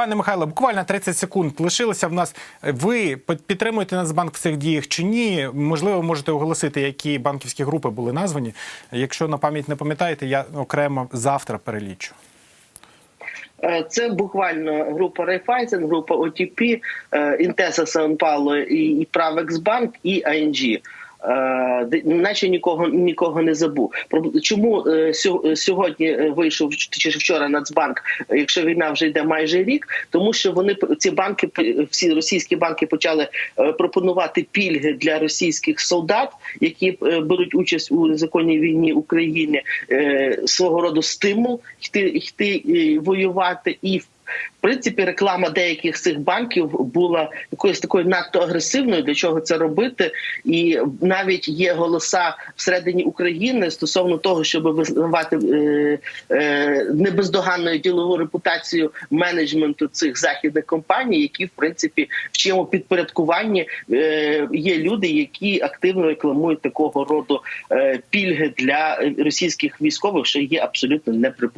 Пане Михайло, буквально 30 секунд лишилося в нас. Ви підтримуєте Нацбанк в цих діях чи ні? Можливо, можете оголосити, які банківські групи були названі. Якщо на пам'ять не пам'ятаєте, я окремо завтра перелічу. Е, Це буквально група Райфайзен, група ОТП, е, Інтеса Сан Пауло і і Правексбанк і АНГ. Е, Наче нікого нікого не забув. Чому е, сьогодні е, вийшов чи вчора Нацбанк, якщо війна вже йде майже рік, тому що вони ці банки, всі російські банки почали пропонувати пільги для російських солдат, які беруть участь у незаконній війні України, свого роду стимул йти, йти воювати і в в принципі, реклама деяких з цих банків була якоюсь такою надто агресивною. Для чого це робити? І навіть є голоса всередині України стосовно того, щоб визнавати е, е, небездоганною ділову репутацію менеджменту цих західних компаній, які в принципі в чому підпорядкуванні е, є люди, які активно рекламують такого роду е, пільги для російських військових, що є абсолютно неприпустимо.